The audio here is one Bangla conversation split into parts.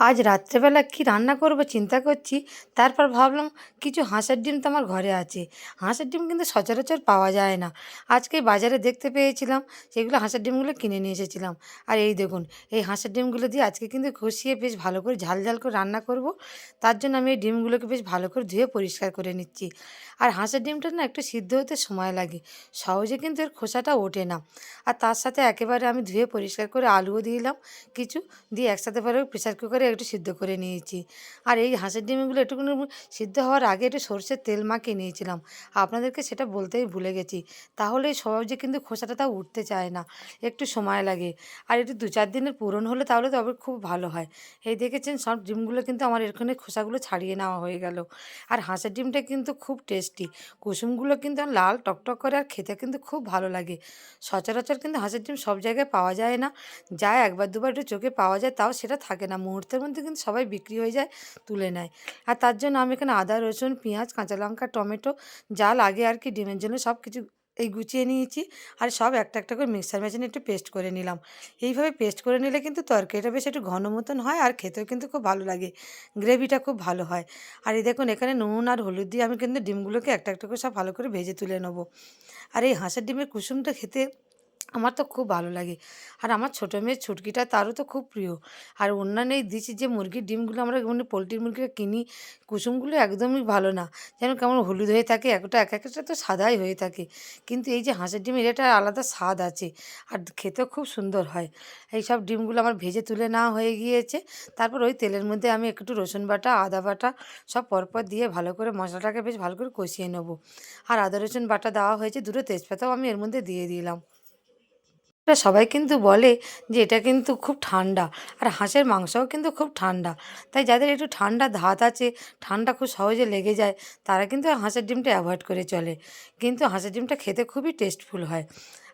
আজ রাত্রেবেলা কি রান্না করব চিন্তা করছি। তারপর ভাবলাম কিছু হাঁসের ডিম তো আমার ঘরে আছে। হাঁসের ডিম কিন্তু সচরাচর পাওয়া যায় না। আজকে বাজারে দেখতে পেয়েছিলাম, সেগুলো হাঁসের ডিমগুলো কিনে নিয়ে এসেছিলাম। আর এই দেখুন, এই হাঁসের ডিমগুলো দিয়ে আজকে কিন্তু কষিয়ে বেশ ভালো করে ঝাল ঝাল করে রান্না করব। তার জন্য আমি এই ডিমগুলোকে বেশ ভালো করে ধুয়ে পরিষ্কার করে নিচ্ছি। আর হাঁসের ডিমটা না একটু সিদ্ধ হতে সময় লাগে, সহজে কিন্তু এর খোসাটা ওঠে না। আর তার সাথে একেবারে আমি ধুয়ে পরিষ্কার করে আলুও দিলাম। কিছু দিয়ে একসাথে পরে প্রেসার কুকারে একটু সিদ্ধ করে নিয়েছি। আর এই হাঁসের ডিমগুলো একটুখানি সিদ্ধ হওয়ার আগে একটু সরষের তেল মাখিয়ে নিয়েছিলাম। আপনাদেরকে সেটা বলতেই ভুলে গেছি। তাহলে সহজে কিন্তু খোসাটা তাও উঠতে চায় না। একটু সময় লাগে। আর একটু দু চার দিনের পূরণ হলে তাহলে তবে খুব ভালো হয়। এই দেখেছেন সব ডিমগুলো কিন্তু আমার এখানে খোসাগুলো ছাড়িয়ে নেওয়া হয়ে গেল। আর হাঁসের ডিমটা কিন্তু খুব টেস্টি। কুসুমগুলো কিন্তু লাল টকটক করে আর খেতে কিন্তু খুব ভালো লাগে। সচরাচর কিন্তু হাঁসের ডিম সব জায়গায় পাওয়া যায় না। যা একবার দুবার একটু চোখে পাওয়া যায় তাও সেটা থাকে না মুহূর্তের মধ্যে কিন্তু সবাই বিক্রি হয়ে যায়, তুলে নেয়। আর তার জন্য আমি এখানে আদা, রসুন, পেঁয়াজ, কাঁচা লঙ্কা, টমেটো যা লাগে আর কি ডিমের জন্য সব কিছু এই গুছিয়ে নিয়েছি আর সব একটা একটা করে মিক্সার মেশিনে একটু পেস্ট করে নিলাম। এইভাবে পেস্ট করে নিলে কিন্তু তরকারিটা বেশ একটু ঘন মতন হয় আর খেতেও কিন্তু খুব ভালো লাগে, গ্রেভিটা খুব ভালো হয়। আর এই দেখুন এখানে নুন আর হলুদ দিয়ে আমি কিন্তু ডিমগুলোকে একটা একটা করে সব ভালো করে ভেজে তুলে নেব। আর এই হাঁসের ডিমের কুসুমটা খেতে আমার তো খুব ভালো লাগে। আর আমার ছোটো মেয়ের ছুটকিটা তারও তো খুব প্রিয়। আর অন্যান্য এই দিচ্ছি যে মুরগির ডিমগুলো আমরা মানে পোলট্রির মুরগিটা কিনি, কুসুমগুলো একদমই ভালো না। যেন কেমন হলুদ হয়ে থাকে, একটা এক একটা তো সাদাই হয়ে থাকে। কিন্তু এই যে হাঁসের ডিমের এটা আলাদা স্বাদ আছে আর খেতেও খুব সুন্দর হয়। এই সব ডিমগুলো আমার ভেজে তুলে না হয়ে গিয়েছে। তারপর ওই তেলের মধ্যে আমি একটু রসুন বাটা, আদা বাটা সব পরপর দিয়ে ভালো করে মশলাটাকে বেশ ভালো করে কষিয়ে নেব। আর আদা রসুন বাটা দেওয়া হয়েছে দুটো তেজপাতাও আমি এর মধ্যে দিয়ে দিলাম। এটা সবাই কিন্তু বলে যে এটা কিন্তু খুব ঠান্ডা। আর হাঁসের মাংসও কিন্তু খুব ঠান্ডা। তাই যাদের একটু ঠান্ডা ধাত আছে, ঠান্ডা খুব সহজে লেগে যায়, তারা কিন্তু হাঁসের ডিমটা অ্যাভয়েড করে চলে। কিন্তু হাঁসের ডিমটা খেতে খুবই টেস্টফুল হয়।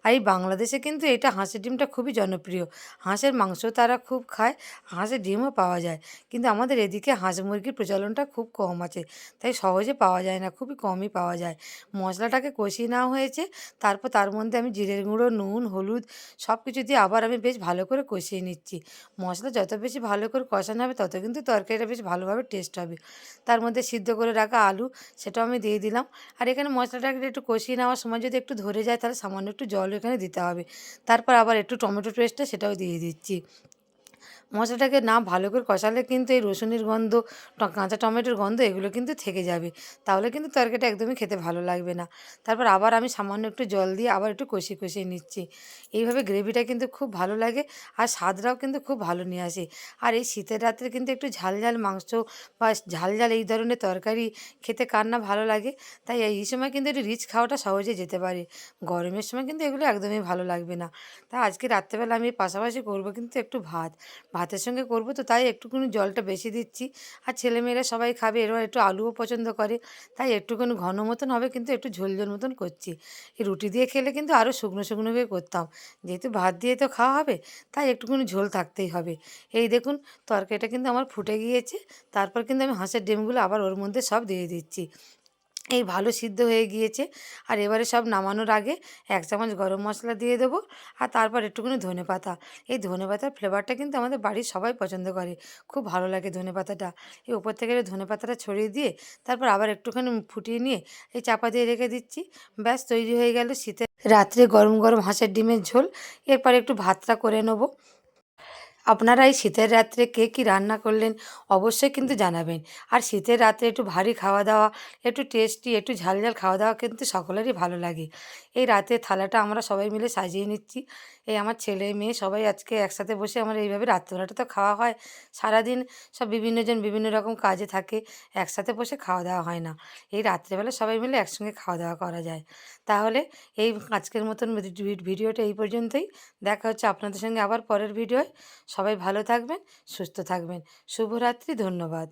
আর এই বাংলাদেশে কিন্তু এটা হাঁসের ডিমটা খুবই জনপ্রিয়। হাঁসের মাংস তারা খুব খায়, হাঁসের ডিমও পাওয়া যায়। কিন্তু আমাদের এদিকে হাঁস মুরগির প্রচলনটা খুব কম আছে, তাই সহজে পাওয়া যায় না, খুবই কমই পাওয়া যায়। মশলাটাকে কষিয়ে নেওয়া হয়েছে, তারপর তার মধ্যে আমি জিরের গুঁড়ো, নুন, হলুদ সব কিছু দিয়ে আবার আমি বেশ ভালো করে কষিয়ে নিচ্ছি। মশলা যত বেশি ভালো করে কষানো হবে, তত কিন্তু তরকারিটা বেশ ভালোভাবে টেস্ট হবে। তার মধ্যে সিদ্ধ করে রাখা আলু, সেটাও আমি দিয়ে দিলাম। আর এখানে মশলাটাকে একটু কষিয়ে নেওয়ার সময় যদি একটু ধরে যায়, তাহলে সামান্য একটু জল এখানে দিতে হবে। তারপর আবার একটু টমেটো পেস্টটা সেটাও দিয়ে দিচ্ছি। মশলাটাকে না ভালো করে কষালে কিন্তু এই রসুনের গন্ধ কাঁচা টমেটোর গন্ধ এগুলো কিন্তু থেকে যাবে। তাহলে কিন্তু তরকারিটা একদমই খেতে ভালো লাগবে না। তারপর আবার আমি সামান্য একটু জল দিয়ে আবার একটু কষিয়ে কষিয়ে নিচ্ছি। এইভাবে গ্রেভিটা কিন্তু খুব ভালো লাগে আর স্বাদটাও কিন্তু খুব ভালো নিয়ে আসে। আর এই শীতের রাত্রে কিন্তু একটু ঝাল ঝাল মাংস বা ঝাল ঝাল এই ধরনের তরকারি খেতে কার না ভালো লাগে। তাই এই সময় কিন্তু একটু রিচ খাওয়াটা সহজে যেতে পারে। গরমের সময় কিন্তু এগুলো একদমই ভালো লাগবে না। তাই আজকে রাত্রেবেলা আমি পাশাপাশি করব কিন্তু একটু ভাত। ভাতের সঙ্গে করব তো, তাই একটুখানি জলটা বেশি দিচ্ছি। আর ছেলেমেয়েরা সবাই খাবে, এরা একটু আলুও পছন্দ করে, তাই একটুখানি ঘন মতন হবে, কিন্তু একটু ঝোল ঝোল মতন করছি। এই রুটি দিয়ে খেলে কিন্তু আরও শুকনো শুকনো করে করতাম। যেহেতু ভাত দিয়ে তো খাওয়া হবে, তাই একটুখানি ঝোল থাকতেই হবে। এই দেখুন, তরকারিটা কিন্তু আমার ফুটে গিয়েছে, তারপর কিন্তু আমি হাঁসের ডিমগুলো আবার ওর মধ্যে সব দিয়ে দিচ্ছি। এই ভালো সিদ্ধ হয়ে গিয়েছে। আর এবারে সব নামানোর আগে এক চামচ গরম মশলা দিয়ে দেবো আর তারপর একটুখানি ধনে পাতা। এই ধনে পাতার ফ্লেভারটা কিন্তু আমাদের বাড়ির সবাই পছন্দ করে। খুব ভালো লাগে ধনে পাতাটা। এই ওপর থেকে ধনে পাতাটা ছড়িয়ে দিয়ে তারপর আবার একটুখানি ফুটিয়ে নিয়ে এই চাপা দিয়ে রেখে দিচ্ছি। ব্যাস তৈরি হয়ে গেল শীতে রাত্রে গরম গরম হাঁসের ডিমের ঝোল। এরপর একটু ভাতটা করে নেব। আপনারা এই শীতের রাত্রে কে কী রান্না করলেন অবশ্যই কিন্তু জানাবেন। আর শীতের রাত্রে একটু ভারী খাওয়া দাওয়া, একটু টেস্টি, একটু ঝাল ঝাল খাওয়া দাওয়া কিন্তু সকলেরই ভালো লাগে। এই রাতে থালাটা আমরা সবাই মিলে সাজিয়ে নিচ্ছি। এই আমার ছেলে, মেয়ে সবাই আজকে একসাথে বসে আমার এইভাবে রাত্রবেলাটা তো খাওয়া হয়। সারাদিন সব বিভিন্নজন বিভিন্ন রকম কাজে থাকে, একসাথে বসে খাওয়া দাওয়া হয় না। এই রাত্রেবেলা সবাই মিলে একসঙ্গে খাওয়া দাওয়া করা যায়। তাহলে এই আজকের মতন ভিডিওটা এই পর্যন্তই। দেখা হচ্ছে আপনাদের সঙ্গে আবার পরের ভিডিওয়। সবাই ভালো থাকবেন সুস্থ থাকবেন। শুভরাত্রি ধন্যবাদ।